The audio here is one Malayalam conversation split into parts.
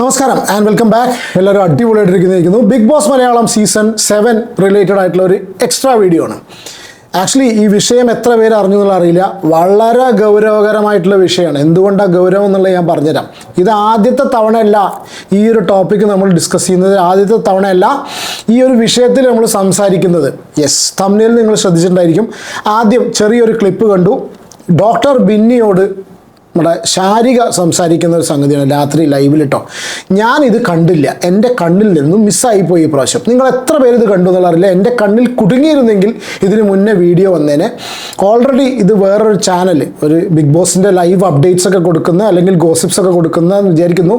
നമസ്കാരം ആൻഡ് വെൽക്കം ബാക്ക് എല്ലാവരും അടിപൊളിയായിട്ടിരിക്കുന്നു. Bigg Boss Malayalam season seven related ആയിട്ടുള്ള ഒരു എക്സ്ട്രാ വീഡിയോ ആണ്. ആക്ച്വലി ഈ വിഷയം എത്ര പേര് അറിഞ്ഞു അറിയില്ല. വളരെ ഗൗരവകരമായിട്ടുള്ള വിഷയമാണ്. എന്തുകൊണ്ടാണ് ഗൗരവം എന്നുള്ളത് ഞാൻ പറഞ്ഞുതരാം. ഇത് ആദ്യത്തെ തവണയല്ല ഈ ഒരു ടോപ്പിക്ക് നമ്മൾ ഡിസ്കസ് ചെയ്യുന്നത്. ആദ്യത്തെ തവണയല്ല ഈ ഒരു വിഷയത്തിൽ നമ്മൾ സംസാരിക്കുന്നത്. യെസ് തമ്മിൽ നിങ്ങൾ ശ്രദ്ധിച്ചിട്ടുണ്ടായിരിക്കും. ആദ്യം ചെറിയൊരു ക്ലിപ്പ് കണ്ടു. ഡോക്ടർ ബിന്നിയോട് നമ്മുടെ ശാരിക സംസാരിക്കുന്ന ഒരു സംഗതിയാണ് രാത്രി ലൈവിലിട്ടോ ഇത് കണ്ടില്ല. എന്റെ കണ്ണിൽ നിന്നും മിസ്സായി പോയി ഈ പ്രാവശ്യം. നിങ്ങൾ എത്ര പേര് ഇത് കണ്ടു എന്നുള്ളറില്ല എന്റെ കണ്ണിൽ കുടുങ്ങിയിരുന്നെങ്കിൽ ഇതിന് മുന്നേ വീഡിയോ വന്നേനെ. ഓൾറെഡി ഇത് വേറൊരു ചാനൽ ഒരു ബിഗ് ബോസിന്റെ ലൈവ് അപ്ഡേറ്റ്സ് ഒക്കെ കൊടുക്കുന്ന അല്ലെങ്കിൽ ഗോസിപ്സ് ഒക്കെ കൊടുക്കുന്ന വിചാരിക്കുന്നു.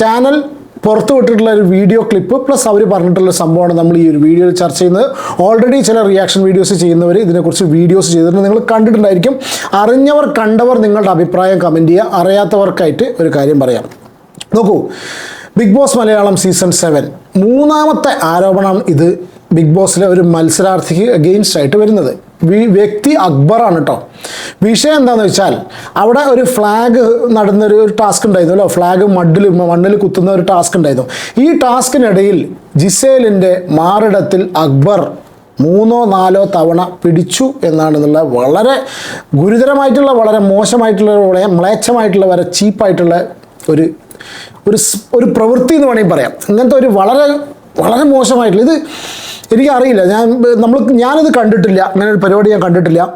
ചാനൽ പുറത്തു വിട്ടിട്ടുള്ള ഒരു വീഡിയോ ക്ലിപ്പ് പ്ലസ് അവർ പറഞ്ഞിട്ടുള്ള സംഭവമാണ് നമ്മൾ ഈ ഒരു വീഡിയോയിൽ ചർച്ച ചെയ്യുന്നത്. ഓൾറെഡി ചില റിയാക്ഷൻ വീഡിയോസ് ചെയ്യുന്നവർ ഇതിനെക്കുറിച്ച് വീഡിയോസ് ചെയ്തിട്ടുണ്ട് നിങ്ങൾ കണ്ടിട്ടുണ്ടായിരിക്കും. അറിഞ്ഞവർ കണ്ടവർ നിങ്ങളുടെ അഭിപ്രായം കമന്റ് ചെയ്യുക. അറിയാത്തവർക്കായിട്ട് ഒരു കാര്യം പറയാം. നോക്കൂ Bigg Boss Malayalam season seven മൂന്നാമത്തെ ആരോപണം ഇത് ബിഗ് ബോസിലെ ഒരു മത്സരാർത്ഥിക്ക് അഗെയിൻസ്റ്റ് ആയിട്ട് വരുന്നത്. വ്യക്തി അക്ബറാണ് കേട്ടോ വിഷയം എന്താണെന്ന് വെച്ചാൽ അവിടെ ഒരു ഫ്ലാഗ് നടന്നൊരു ടാസ്ക് ഉണ്ടായിരുന്നു അല്ലോ? ഫ്ലാഗ് മഡിൽ മണ്ണിൽ കുത്തുന്ന ഒരു ടാസ്ക് ഉണ്ടായിരുന്നു. ഈ ടാസ്കിനിടയിൽ ജിസേലിന്റെ മാറിടത്തിൽ അക്ബർ മൂന്നോ നാലോ തവണ പിടിച്ചു എന്നാണെന്നുള്ള വളരെ ഗുരുതരമായിട്ടുള്ള വളരെ മോശമായിട്ടുള്ള വളരെ മ്ലേച്ഛമായിട്ടുള്ള വരെ ചീപ്പായിട്ടുള്ള ഒരു ഒരു ഒരു പ്രവൃത്തി എന്ന് വേണമെങ്കിൽ പറയാം. ഇങ്ങനത്തെ ഒരു വളരെ വളരെ മോശമായിട്ടുള്ള ഇത് എനിക്കറിയില്ല. ഞാൻ നമ്മൾ ഞാനിത് കണ്ടിട്ടില്ല. അങ്ങനെ ഒരു പരിപാടി ഞാൻ കണ്ടിട്ടില്ല.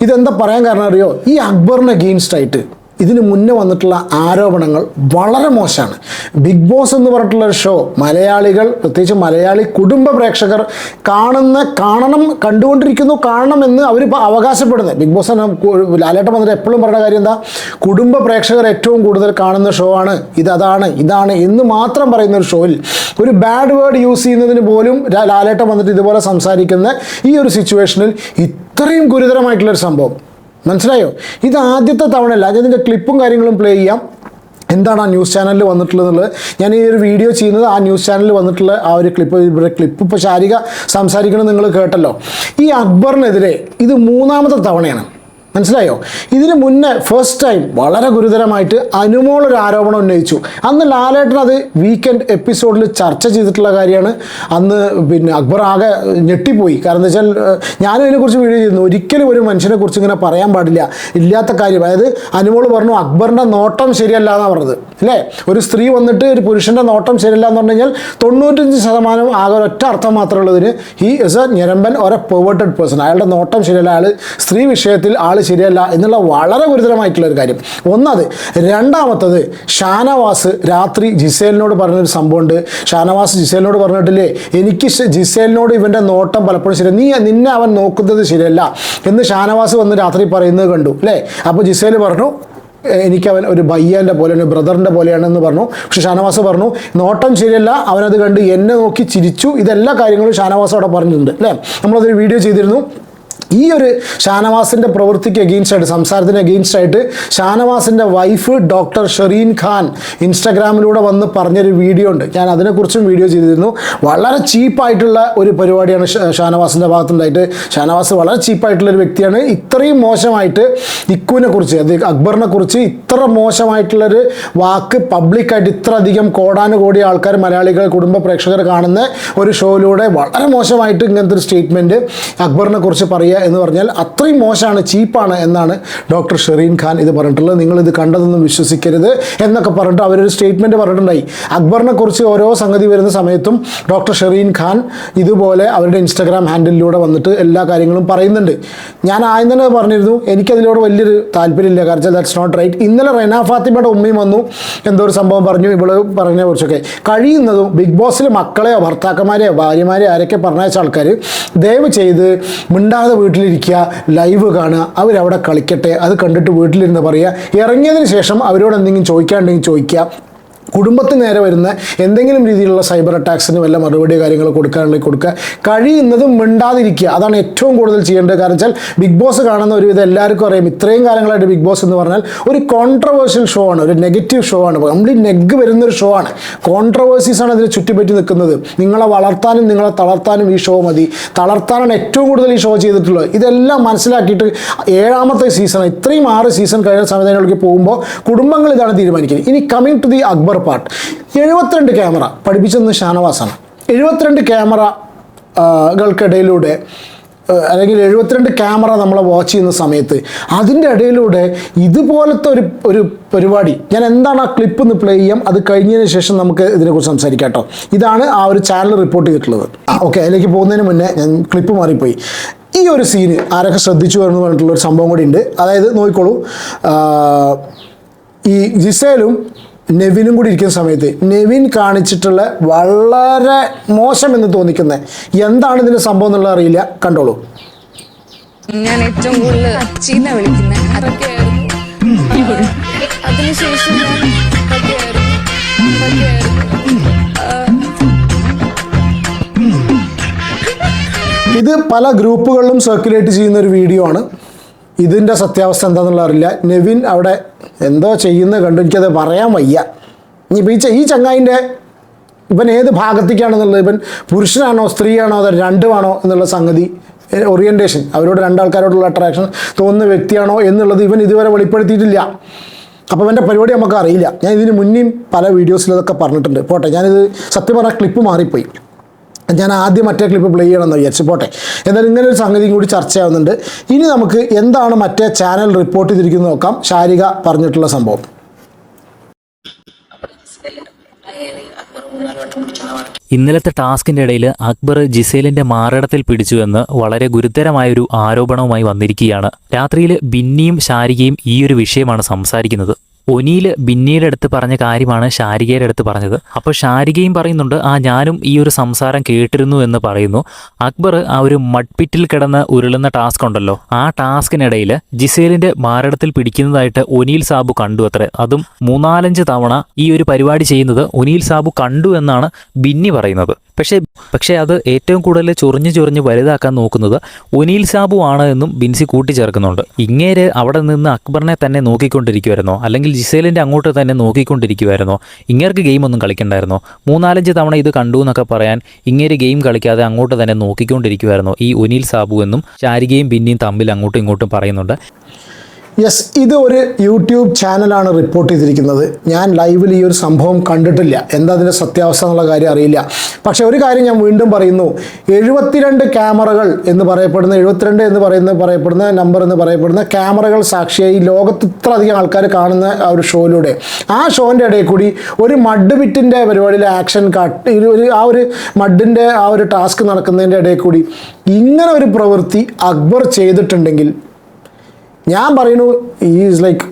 ഇതെന്താ പറയാൻ കാരണം അറിയോ? ഈ അക്ബറിന് അഗെയിൻസ്റ്റ് ആയിട്ട് ഇതിന് മുന്നേ വന്നിട്ടുള്ള ആരോപണങ്ങൾ വളരെ മോശമാണ്. ബിഗ് ബോസ് എന്ന് പറഞ്ഞിട്ടുള്ള ഒരു ഷോ മലയാളികൾ പ്രത്യേകിച്ച് മലയാളി കുടുംബ പ്രേക്ഷകർ കാണുന്ന കാണണം കണ്ടുകൊണ്ടിരിക്കുന്നു കാണണം എന്ന് അവർ അവകാശപ്പെടുന്നത്. ബിഗ് ബോസ് ലാലേട്ടം വന്നിട്ട് എപ്പോഴും പറഞ്ഞ കാര്യം എന്താ? കുടുംബ പ്രേക്ഷകർ ഏറ്റവും കൂടുതൽ കാണുന്ന ഷോ ആണ്. ഇത് അതാണ് ഇതാണ് എന്ന് മാത്രം പറയുന്ന ഒരു ഷോയിൽ ഒരു ബാഡ് വേർഡ് യൂസ് ചെയ്യുന്നതിന് പോലും ലാലേട്ടം വന്നിട്ട് ഇതുപോലെ സംസാരിക്കുന്ന ഈ ഒരു സിറ്റുവേഷനിൽ ഇത്രയും ഗുരുതരമായിട്ടുള്ളൊരു സംഭവം. മനസ്സിലായോ? ഇത് ആദ്യത്തെ തവണയല്ല. ഇതിന്റെ ക്ലിപ്പും കാര്യങ്ങളും പ്ലേ ചെയ്യാം. എന്താണ് ആ ന്യൂസ് ചാനലിൽ വന്നിട്ടുള്ളത് ഞാൻ ഈ ഒരു വീഡിയോ ചെയ്യുന്നത് ആ ന്യൂസ് ചാനലിൽ വന്നിട്ടുള്ള ആ ഒരു ക്ലിപ്പ് ഇവിടെ ക്ലിപ്പ് ഇപ്പോൾ ശാരിക സംസാരിക്കണം നിങ്ങൾ കേട്ടല്ലോ. ഈ അക്ബറിനെതിരെ ഇത് മൂന്നാമത്തെ തവണയാണ്. മനസ്സിലായോ? ഇതിന് മുന്നേ ഫസ്റ്റ് ടൈം വളരെ ഗുരുതരമായിട്ട് അനുമോൾ ഒരു ആരോപണം ഉന്നയിച്ചു. അന്ന് ലാലേട്ടൻ അത് വീക്കെൻഡ് എപ്പിസോഡിൽ ചർച്ച ചെയ്തിട്ടുള്ള കാര്യമാണ്. അന്ന് പിന്നെ അക്ബർ ആകെ ഞെട്ടിപ്പോയി. കാരണം എന്താ വെച്ചാൽ ഞാനും ഇതിനെക്കുറിച്ച് വീഡിയോ ചെയ്യുന്നു ഒരിക്കലും ഒരു മനുഷ്യനെ കുറിച്ച് ഇങ്ങനെ പറയാൻ പാടില്ല. ഇല്ലാത്ത കാര്യം. അതായത് അനുമോൾ പറഞ്ഞു അക്ബറിന്റെ നോട്ടം ശരിയല്ല എന്നാണ് പറഞ്ഞത്. അല്ലേ? ഒരു സ്ത്രീ വന്നിട്ട് ഒരു പുരുഷന്റെ നോട്ടം ശരിയല്ല എന്ന് പറഞ്ഞു കഴിഞ്ഞാൽ തൊണ്ണൂറ്റഞ്ച് ശതമാനം ആകെ ഒറ്റ അർത്ഥം മാത്രമേ ഉള്ളതിന് ഹി ഇസ് എ ഞരമ്പൻ ഒരെ പെർവേർട്ടഡ് പേഴ്സൺ അയാളുടെ നോട്ടം ശരിയല്ല. ആൾ സ്ത്രീ വിഷയത്തിൽ ആൾ ശരിയല്ല എന്നുള്ള വളരെ ഗുരുതരമായിട്ടുള്ള ഒരു കാര്യം. ഒന്നത് രണ്ടാമത്തത് ഷാനവാസ് രാത്രി ജിസേലിനോട് പറഞ്ഞൊരു സംഭവമുണ്ട്. ഷാനവാസ് ജിസേലിനോട് പറഞ്ഞിട്ടില്ലേ എനിക്ക് ജിസേലിനോട് ഇവന്റെ നോട്ടം പലപ്പോഴും ശരി നീ നിന്നെ അവൻ നോക്കുന്നത് ശരിയല്ല. എന്ന് ഷാനവാസ് വന്ന് രാത്രി പറയുന്നത് കണ്ടു. അല്ലേ? അപ്പോൾ ജിസേൽ പറഞ്ഞു എനിക്ക് അവൻ ഒരു ബയ്യന്റെ പോലെയാണ് ബ്രദറിന്റെ പോലെയാണെന്ന് പറഞ്ഞു. പക്ഷെ ഷാനവാസ് പറഞ്ഞു നോട്ടം ശരിയല്ല അവനത് കണ്ട് എന്നെ നോക്കി ചിരിച്ചു. ഇതെല്ലാ കാര്യങ്ങളും ഷാനവാസ് അവിടെ പറഞ്ഞിട്ടുണ്ട് അല്ലേ? നമ്മളതൊരു വീഡിയോ ചെയ്തിരുന്നു. ഈ ഒരു ഷാനവാസിന്റെ പ്രവൃത്തിക്ക് അഗെയിൻസ്റ്റ് ആയിട്ട് സംസാരത്തിന് അഗെയിൻസ്റ്റ് ആയിട്ട് ഷാനവാസിന്റെ വൈഫ് ഡോക്ടർ ഷെറീൻ ഖാൻ ഇൻസ്റ്റാഗ്രാമിലൂടെ വന്ന് പറഞ്ഞൊരു വീഡിയോ ഉണ്ട്. ഞാൻ അതിനെക്കുറിച്ചും വീഡിയോ ചെയ്തിരുന്നു. വളരെ ചീപ്പായിട്ടുള്ള ഒരു പരിപാടിയാണ് ഷാനവാസിന്റെ ഭാഗത്തുണ്ടായിട്ട്. ഷാനവാസ് വളരെ ചീപ്പായിട്ടുള്ള ഒരു വ്യക്തിയാണ്. ഇത്രയും മോശമായിട്ട് ഇക്കുവിനെ കുറിച്ച് അത് അക്ബറിനെ കുറിച്ച് ഇത്ര മോശമായിട്ടുള്ളൊരു വാക്ക് പബ്ലിക്കായിട്ട് ഇത്ര അധികം കോടാനുകോടി ആൾക്കാർ മലയാളികൾ കുടുംബ പ്രേക്ഷകർ കാണുന്ന ഒരു ഷോയിലൂടെ വളരെ മോശമായിട്ട് ഇങ്ങനത്തെ ഒരു സ്റ്റേറ്റ്മെന്റ് അക്ബറിനെ കുറിച്ച് പറയുക എന്ന് പറഞ്ഞാൽ അത്രയും മോശമാണ് ചീപ്പാണ് എന്നാണ് ഡോക്ടർ ഷെറീൻ ഖാൻ ഇത് പറഞ്ഞിട്ടുള്ളത്. നിങ്ങൾ ഇത് കണ്ടതൊന്നും വിശ്വസിക്കരുത് എന്നൊക്കെ പറഞ്ഞിട്ട് അവരൊരു സ്റ്റേറ്റ്മെന്റ് പറഞ്ഞിട്ടുണ്ടായി. അക്ബറിനെ കുറിച്ച് ഓരോ സംഗതി വരുന്ന സമയത്തും ഡോക്ടർ ഷെറീൻ ഖാൻ ഇതുപോലെ അവരുടെ ഇൻസ്റ്റാഗ്രാം ഹാൻഡിലൂടെ വന്നിട്ട് എല്ലാ കാര്യങ്ങളും പറയുന്നുണ്ട്. ഞാൻ ആദ്യം തന്നെ പറഞ്ഞിരുന്നു എനിക്കതിലൂടെ വലിയൊരു താല്പര്യമില്ല. കാരണം ദാറ്റ്സ് നോട്ട് റൈറ്റ് ഇന്നലെ റെന ഫാത്തിമയുടെ ഉമ്മയും വന്നു എന്തോ ഒരു സംഭവം പറഞ്ഞു ഇവൾ പറഞ്ഞതിനെ കുറിച്ചൊക്കെ. കഴിയുന്നതും ബിഗ് ബോസിലെ മക്കളെയോ ഭർത്താക്കന്മാരെയോ ഭാര്യമാരെയോ ആരൊക്കെ പറഞ്ഞയച്ച ആൾക്കാർ ദയവ് ചെയ്ത് മിണ്ടാതെ വീട്ടിലിരിക്കുക ലൈവ് കാണുക അവരവിടെ കളിക്കട്ടെ അത് കണ്ടിട്ട് വീട്ടിലിരുന്ന് പറയുക. ഇറങ്ങിയതിന് ശേഷം അവരോട് എന്തെങ്കിലും ചോദിക്കാണ്ടെങ്കിൽ ചോദിക്കുക. കുടുംബത്തിന് നേരെ വരുന്ന എന്തെങ്കിലും രീതിയിലുള്ള സൈബർ അറ്റാക്സിന് വല്ല മറുപടി കാര്യങ്ങൾ കൊടുക്കാനുള്ള കൊടുക്കുക. കഴിയുന്നതും മിണ്ടാതിരിക്കുക. അതാണ് ഏറ്റവും കൂടുതൽ ചെയ്യേണ്ടത്. കാരണം വെച്ചാൽ ബിഗ് ബോസ് കാണുന്ന ഒരു ഇത് എല്ലാവർക്കും അറിയാം. ഇത്രയും കാലങ്ങളായിട്ട് ബിഗ് ബോസ് എന്ന് പറഞ്ഞാൽ ഒരു കോൺട്രവേഴ്ഷ്യൽ ഷോ ആണ്. ഒരു നെഗറ്റീവ് ഷോ ആണ്. കംപ്ലീറ്റ് നെഗ് വരുന്ന ഒരു ഷോ ആണ്. കോൺട്രവേഴ്സീസ് ആണ് ഇതിന് ചുറ്റിപ്പറ്റി നിൽക്കുന്നത്. നിങ്ങളെ വളർത്താനും നിങ്ങളെ തളർത്താനും ഈ ഷോ മതി. തളർത്താനാണ് ഏറ്റവും കൂടുതൽ ഈ ഷോ ചെയ്തിട്ടുള്ളത്. ഇതെല്ലാം മനസ്സിലാക്കിയിട്ട് ഏഴാമത്തെ സീസൺ ഇത്രയും ആറ് സീസൺ കഴിഞ്ഞ സമയത്തിനുള്ളിൽ പോകുമ്പോൾ കുടുംബങ്ങൾ ഇതാണ് തീരുമാനിക്കുന്നത്. ഇനി coming to the Akbar part എഴുപത്തിരണ്ട് ക്യാമറ പഠിപ്പിച്ചത് ഷാനവാസാണ്. എഴുപത്തിരണ്ട് ക്യാമറ ആ, അല്ലെങ്കിൽ എഴുപത്തിരണ്ട് ക്യാമറ നമ്മളെ വാച്ച് ചെയ്യുന്ന സമയത്ത് അതിന്റെ ഇടയിലൂടെ ഇതുപോലത്തെ ഒരു ഒരു പരിപാടി. ഞാൻ എന്താണ് ആ ക്ലിപ്പ് ഒന്ന് പ്ലേ ചെയ്യാം? അത് കഴിഞ്ഞതിന് ശേഷം നമുക്ക് ഇതിനെക്കുറിച്ച് സംസാരിക്കാം കേട്ടോ. ഇതാണ് ആ ഒരു ചാനൽ റിപ്പോർട്ട് ചെയ്തിട്ടുള്ളത്. ഓക്കെ അതിലേക്ക് പോകുന്നതിന് മുന്നേ ഞാൻ ക്ലിപ്പ് മാറിപ്പോയി. ഈ ഒരു സീന് ആരൊക്കെ ശ്രദ്ധിച്ചു എന്ന് പറഞ്ഞിട്ടുള്ള ഒരു സംഭവം കൂടി ഉണ്ട്. അതായത് നോക്കിക്കോളൂ. ഈ ജിസേലും നെവിനും കൂടി ഇരിക്കുന്ന സമയത്ത് നെവിൻ കാണിച്ചിട്ടുള്ള വളരെ മോശം എന്ന് തോന്നിക്കുന്നത് എന്താണ് ഇതിന്റെ സംഭവം എന്നുള്ളത് അറിയില്ല. കണ്ടോളൂ. ഞാൻ ഏറ്റവും കൂടുതൽ വിളിക്കുന്നത് അതൊക്കെയായിരുന്നു. അതിനുശേഷം ഇത് പല ഗ്രൂപ്പുകളിലും സർക്കുലേറ്റ് ചെയ്യുന്ന ഒരു വീഡിയോ ആണ്. ഇതിന്റെ സത്യാവസ്ഥ എന്താണെന്നുള്ള അറിയില്ല. നെവിൻ അവിടെ എന്തോ ചെയ്യുന്ന കണ്ടു എനിക്കത് പറയാൻ വയ്യ. ഇനിയിപ്പോൾ ഈ ഈ ചങ്ങായിന്റെ ഇവൻ ഏത് ഭാഗത്തേക്കാണെന്നുള്ളത് ഇവൻ പുരുഷനാണോ സ്ത്രീയാണോ അതോ രണ്ടുമാണോ എന്നുള്ള സംഗതി ഓറിയന്റേഷൻ അവരോട് രണ്ടാൾക്കാരോടുള്ള അട്രാക്ഷൻ തോന്നുന്ന വ്യക്തിയാണോ എന്നുള്ളത് ഇവൻ ഇതുവരെ വെളിപ്പെടുത്തിയിട്ടില്ല. അപ്പോൾ അവന്റെ പരിപാടി നമുക്ക് അറിയില്ല ഞാൻ ഇതിന് മുന്നേ പല വീഡിയോസിലതൊക്കെ പറഞ്ഞിട്ടുണ്ട്. പോട്ടെ ഞാനിത് സത്യം പറഞ്ഞ ക്ലിപ്പ് മാറിപ്പോയി. ഞാൻ ആദ്യം മറ്റേ ക്ലിപ്പ് പ്ലേ ചെയ്യണമെന്ന് വിചാരിച്ചു. പോട്ടെ. എന്നാൽ ഇങ്ങനെ ഒരു സംഗതിയും കൂടി ചർച്ചയാവുന്നുണ്ട്. ഇനി നമുക്ക് എന്താണ് മറ്റേ ചാനൽ റിപ്പോർട്ട് ചെയ്തിരിക്കുന്നത് നോക്കാം. ശാരിക പറഞ്ഞിട്ടുള്ള സംഭവം. ഇന്നലത്തെ ടാസ്കിന്റെ ഇടയിൽ അക്ബർ ജിസേലിന്റെ മാറിടത്തിൽ പിടിച്ചുവെന്ന് വളരെ ഗുരുതരമായൊരു ആരോപണവുമായി വന്നിരിക്കുകയാണ്. രാത്രിയിൽ ബിന്നിയും ശാരികയും ഈ ഒരു വിഷയമാണ് സംസാരിക്കുന്നത്. ഒനിയിൽ ബിന്നിയുടെ അടുത്ത് പറഞ്ഞ കാര്യമാണ് ഷാരികയുടെ അടുത്ത് പറഞ്ഞത്. അപ്പോൾ ഷാരികയും പറയുന്നുണ്ട് ആ ഞാനും ഈ ഒരു സംസാരം കേട്ടിരുന്നു എന്ന് പറയുന്നു. അക്ബർ ആ ഒരു മഡ്പിറ്റിൽ കിടന്ന് ഉരുളുന്ന ടാസ്ക് ഉണ്ടല്ലോ. ആ ടാസ്കിനിടയിൽ ജിസേലിന്റെ മാരടത്തിൽ പിടിക്കുന്നതായിട്ട് ഒനിയിൽ സാബു കണ്ടു അത്രേ. അതും മൂന്നാലഞ്ച് തവണ ഈ ഒരു പരിപാടി ചെയ്യുന്നത് ഒനിയിൽ സാബു കണ്ടു എന്നാണ് ബിന്നി പറയുന്നത്. പക്ഷേ പക്ഷേ അത് ഏറ്റവും കൂടുതൽ ചൊറിഞ്ഞ് ചൊറിഞ്ഞ് വലുതാക്കാൻ നോക്കുന്നത് ഒനീൽ സാബു ആണ് എന്നും ബിൻസി കൂട്ടിച്ചേർക്കുന്നുണ്ട്. ഇങ്ങേര് അവിടെ നിന്ന് അക്ബറിനെ തന്നെ നോക്കിക്കൊണ്ടിരിക്കുമായിരുന്നോ അല്ലെങ്കിൽ ജിസേലിന്റെ അങ്ങോട്ട് തന്നെ നോക്കിക്കൊണ്ടിരിക്കുമായിരുന്നോ ഇങ്ങേർക്ക് ഗെയിം ഒന്നും കളിക്കണ്ടായിരുന്നോ? മൂന്നാലഞ്ച് തവണ ഇത് കണ്ടു എന്നൊക്കെ പറയാൻ ഇങ്ങേര് ഗെയിം കളിക്കാതെ അങ്ങോട്ട് തന്നെ നോക്കിക്കൊണ്ടിരിക്കുമായിരുന്നോ ഈ ഒനീൽ സാബു എന്നും ശാരികയും ബിന്നിയും തമ്മിൽ അങ്ങോട്ടും ഇങ്ങോട്ടും പറയുന്നുണ്ട്. യെസ് ഇത് ഒരു യൂട്യൂബ് ചാനലാണ് റിപ്പോർട്ട് ചെയ്തിരിക്കുന്നത്. ഞാൻ ലൈവിൽ ഈ ഒരു സംഭവം കണ്ടിട്ടില്ല. എന്താ അതിന്റെ സത്യാവസ്ഥ എന്നുള്ള കാര്യം അറിയില്ല. പക്ഷേ ഒരു കാര്യം ഞാൻ വീണ്ടും പറയുന്നു. എഴുപത്തിരണ്ട് ക്യാമറകൾ എന്ന് പറയപ്പെടുന്ന എഴുപത്തിരണ്ട് എന്ന് പറയുന്ന പറയപ്പെടുന്ന നമ്പർ എന്ന് പറയപ്പെടുന്ന ക്യാമറകൾ സാക്ഷിയായി ലോകത്ത് ഇത്ര അധികം ആൾക്കാർ കാണുന്ന ആ ഒരു ഷോയിലൂടെ. ആ ഷോന്റെ ഇടയിൽ കൂടി ഒരു മഡ് ബിറ്റിന്റെ പരിപാടിയിൽ ആക്ഷൻ കട്ട് ഒരു ആ ഒരു മഡിന്റെ ആ ഒരു ടാസ്ക് നടക്കുന്നതിന്റെ ഇടയിൽ കൂടി ഇങ്ങനെ ഒരു പ്രവൃത്തി അക്ബർ ചെയ്തിട്ടുണ്ടെങ്കിൽ ഞാൻ പറയുന്നു ഈസ് ലൈക്ക്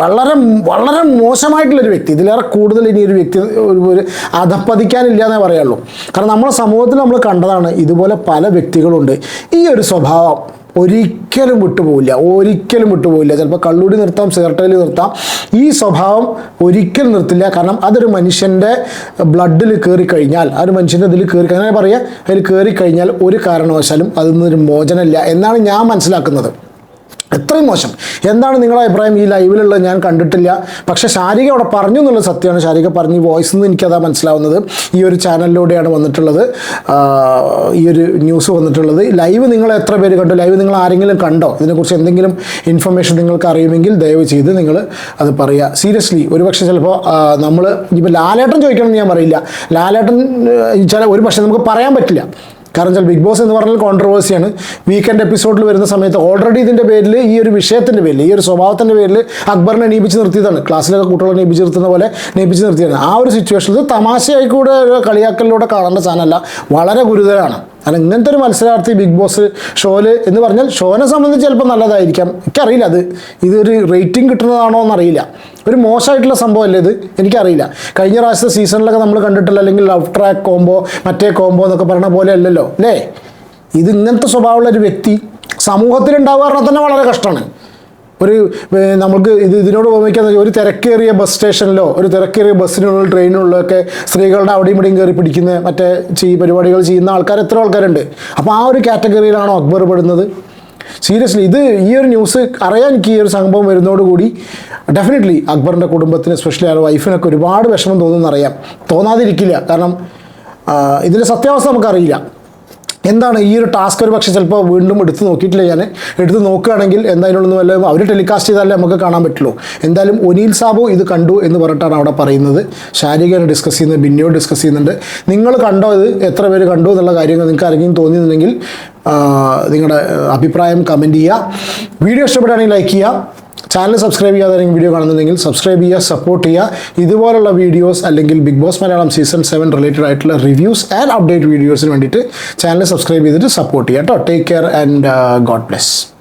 വളരെ വളരെ മോശമായിട്ടുള്ളൊരു വ്യക്തി. ഇതിലേറെ കൂടുതൽ ഇനി ഒരു വ്യക്തി ഒരു ഒരു അധപ്പതിക്കാനില്ല എന്നേ പറയുള്ളൂ. കാരണം നമ്മുടെ സമൂഹത്തിൽ നമ്മൾ കണ്ടതാണ് ഇതുപോലെ പല വ്യക്തികളുണ്ട്. ഈ ഒരു സ്വഭാവം ഒരിക്കലും വിട്ടുപോകില്ല ഒരിക്കലും വിട്ടുപോകില്ല ചിലപ്പോൾ കള്ളൂടി നിർത്താം സിഗരറ്റയിൽ നിർത്താം. ഈ സ്വഭാവം ഒരിക്കലും നിർത്തില്ല. കാരണം അതൊരു മനുഷ്യന്റെ ബ്ലഡിൽ കയറി കഴിഞ്ഞാൽ ആ ഒരു മനുഷ്യന്റെ ഇതിൽ കയറി അങ്ങനെ പറയുക അതിൽ കയറി കഴിഞ്ഞാൽ ഒരു കാരണവശാലും അതിൽ നിന്നൊരു മോചനമില്ല എന്നാണ് ഞാൻ മനസ്സിലാക്കുന്നത്. എത്രയും മോശം. എന്താണ് നിങ്ങളുടെ അഭിപ്രായം? ഈ ലൈവിലുള്ളത് ഞാൻ കണ്ടിട്ടില്ല. പക്ഷേ ശാരിക അവിടെ പറഞ്ഞു എന്നുള്ളത് സത്യമാണ്. ശാരിക പറഞ്ഞു വോയിസ് നിന്ന് എനിക്കതാ മനസ്സിലാവുന്നത്. ഈ ഒരു ചാനലിലൂടെയാണ് വന്നിട്ടുള്ളത്. ഈ ഒരു ന്യൂസ് വന്നിട്ടുള്ളത്. ലൈവ് നിങ്ങൾ എത്ര പേര് കണ്ടു? ലൈവ് നിങ്ങൾ ആരെങ്കിലും കണ്ടോ? ഇതിനെക്കുറിച്ച് എന്തെങ്കിലും ഇൻഫർമേഷൻ നിങ്ങൾക്ക് അറിയുമെങ്കിൽ ദയവ് ചെയ്ത് നിങ്ങൾ അത് പറയുക സീരിയസ്ലി ഒരുപക്ഷെ ചിലപ്പോൾ നമ്മൾ ഇപ്പോൾ ലാലേട്ടൻ ചോദിക്കണമെന്ന് ഞാൻ പറയില്ല. ലാലേട്ടൻ ചില ഒരു പക്ഷേ നമുക്ക് പറയാൻ പറ്റില്ല. കാരണം വെച്ചാൽ ബിഗ് ബോസ് എന്ന് പറഞ്ഞാൽ കോൺട്രവേഴ്സിയാണ് വീക്കെൻഡ് എപ്പിസോഡിൽ വരുന്ന സമയത്ത് ഓൾറെഡി ഇതിന്റെ പേരിൽ ഈ ഒരു വിഷയത്തിന്റെ പേരിൽ ഈ ഒരു സ്വഭാവത്തിന്റെ പേരിൽ അക്ബറിനെ എണീപ്പിച്ച് നിർത്തിയതാണ്. ക്ലാസ്സിലൊക്കെ കുട്ടികളെ എണീപ്പിച്ച് നിർത്തുന്ന പോലെ എണീപ്പിച്ച് നിർത്തിയതാണ്. ആ ഒരു സിറ്റുവേഷനിൽ തമാശയായി കൂടെ കളിയാക്കലിലൂടെ കാണേണ്ട സാധനമല്ല വളരെ ഗുരുതരമാണ്. കാരണം ഇങ്ങനത്തെ ഒരു മത്സരാർത്ഥി ബിഗ് ബോസ് ഷോയിൽ എന്ന് പറഞ്ഞാൽ ഷോനെ സംബന്ധിച്ച് ചിലപ്പോൾ നല്ലതായിരിക്കാം. എനിക്കറിയില്ല അത്. ഇതൊരു റേറ്റിംഗ് കിട്ടുന്നതാണോ എന്നറിയില്ല. ഒരു മോശമായിട്ടുള്ള സംഭവമല്ലേ ഇത്? എനിക്കറിയില്ല. കഴിഞ്ഞ പ്രാവശ്യത്തെ സീസണിലൊക്കെ നമ്മൾ കണ്ടിട്ടില്ല. അല്ലെങ്കിൽ ലവ് ട്രാക്ക് കോമ്പോ മറ്റേ കോംബോ എന്നൊക്കെ പറയുന്ന പോലെ അല്ലല്ലോ അല്ലേ? ഇത് ഇങ്ങനത്തെ സ്വഭാവമുള്ള ഒരു വ്യക്തി സമൂഹത്തിൽ ഉണ്ടാവുക പറഞ്ഞാൽ തന്നെ വളരെ കഷ്ടമാണ്. ഒരു നമുക്ക് ഇത് ഇതിനോട് ഉപമിക്കാൻ ഒരു തിരക്കേറിയ ബസ് സ്റ്റേഷനിലോ ഒരു തിരക്കേറിയ ബസ്സിനുള്ള ട്രെയിനുള്ളിലോ ഒക്കെ സ്ത്രീകളുടെ അവിടെയും ഇവിടെയും കയറി പിടിക്കുന്ന മറ്റേ ചെയ് പരിപാടികൾ ചെയ്യുന്ന ആൾക്കാർ എത്ര ആൾക്കാരുണ്ട്. അപ്പോൾ ആ ഒരു കാറ്റഗറിയിലാണോ അക്ബർ പെടുന്നത്. സീരിയസ്ലി ഇത് ഈ ഒരു ന്യൂസ് അറിയാൻ എനിക്ക് ഈ ഒരു സംഭവം വരുന്നതോടുകൂടി ഡെഫിനറ്റ്ലി അക്ബറിന്റെ കുടുംബത്തിന് സ്പെഷ്യലി ആ വൈഫിനൊക്കെ ഒരുപാട് വിഷമം തോന്നുന്നറിയാം. തോന്നാതിരിക്കില്ല. കാരണം ഇതിന്റെ സത്യാവസ്ഥ നമുക്കറിയില്ല. എന്താണ് ഈ ഒരു ടാസ്ക് ഒരു പക്ഷേ ചിലപ്പോൾ വീണ്ടും എടുത്ത് നോക്കിയിട്ടില്ല ഞാൻ. എടുത്ത് നോക്കുകയാണെങ്കിൽ എന്തായാലും വല്ല അവർ ടെലികാസ്റ്റ് ചെയ്താലേ നമുക്ക് കാണാൻ പറ്റുള്ളൂ. എന്തായാലും ഒനീൽ സാബു ഇത് കണ്ടു എന്ന് പറഞ്ഞിട്ടാണ് അവിടെ പറയുന്നത്. ശാരീരികനെ ഡിസ്കസ് ചെയ്യുന്നത് ബിന്നിയോട് ഡിസ്കസ് ചെയ്യുന്നുണ്ട്. നിങ്ങൾ കണ്ടോ ഇത്? എത്ര പേര് കണ്ടു എന്നുള്ള കാര്യങ്ങൾ നിങ്ങൾക്ക് ആരെങ്കിലും തോന്നിയിട്ടുണ്ടെങ്കിൽ നിങ്ങളുടെ അഭിപ്രായം കമന്റ് ചെയ്യുക. വീഡിയോ ഇഷ്ടപ്പെടുകയാണെങ്കിൽ ലൈക്ക് ചെയ്യുക. ചാനൽ സബ്സ്ക്രൈബ് ചെയ്യാതെ വീഡിയോ കാണുന്നുണ്ടെങ്കിൽ സബ്സ്ക്രൈബ് ചെയ്യുക സപ്പോർട്ട് ചെയ്യുക. ഇതുപോലുള്ള വീഡിയോസ് അല്ലെങ്കിൽ Bigg Boss Malayalam season seven related ആയിട്ടുള്ള റിവ്യൂസ് ആൻഡ് അപ്ഡേറ്റ് വീഡിയോസിന് വേണ്ടിയിട്ട് ചാനൽ സബ്സ്ക്രൈബ് ചെയ്തിട്ട് സപ്പോർട്ട് ചെയ്യുക. കേട്ടോ. Take care and God bless